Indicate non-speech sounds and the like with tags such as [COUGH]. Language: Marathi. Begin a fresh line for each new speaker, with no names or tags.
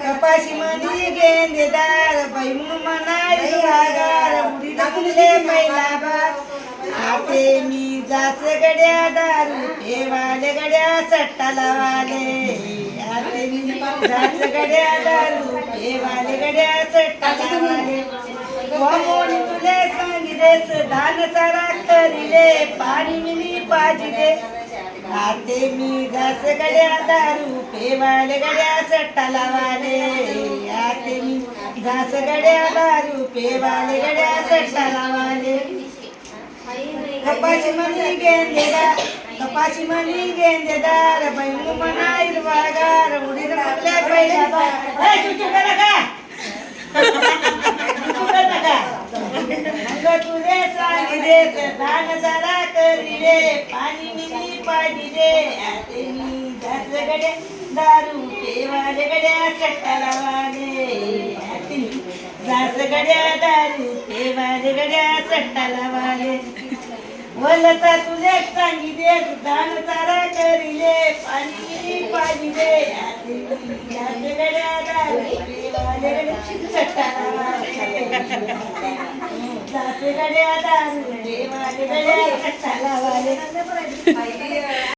कपाशी मधी गेंदेदार बैमू मनाई वागार उडी टाकले पहिला आते मी जास गड्या दारू पेवाले गड्या सट्टा लावाले. आते मी जास गड्या दारू पेवाले गड्या सट्टा लावाले. मोनी तुले सांगिलेस धान सारा करिले पाणी मिली पाजिले. आते मी घास गड्या दारू पेवाले गड्या सट्टा लावाले आते मी घास गड्या दारू पेवाले गड्या सट्टा लावाले कपाशी मनी गेंदेदार कपाशी मनी गेंदेदार बैमू मना हिरवागार उडीन आपल्या पहिला का? का? तुझे सांगितले धान जरा दे पाणी मिली पाहिजे. आते मी घास गड्या दारू पेवाले गड्या सट्टा आते मी घास गड्या दारू पेवाले गड्या सट्टा लावाले बोलता तुझे सांगिले दान तारा करिले. पाणी दे आते मी घास गड्या दारू पेवाले गड्या सट्टा लावाले घास गड्या दारू पेवाले गड्या Hey, [LAUGHS]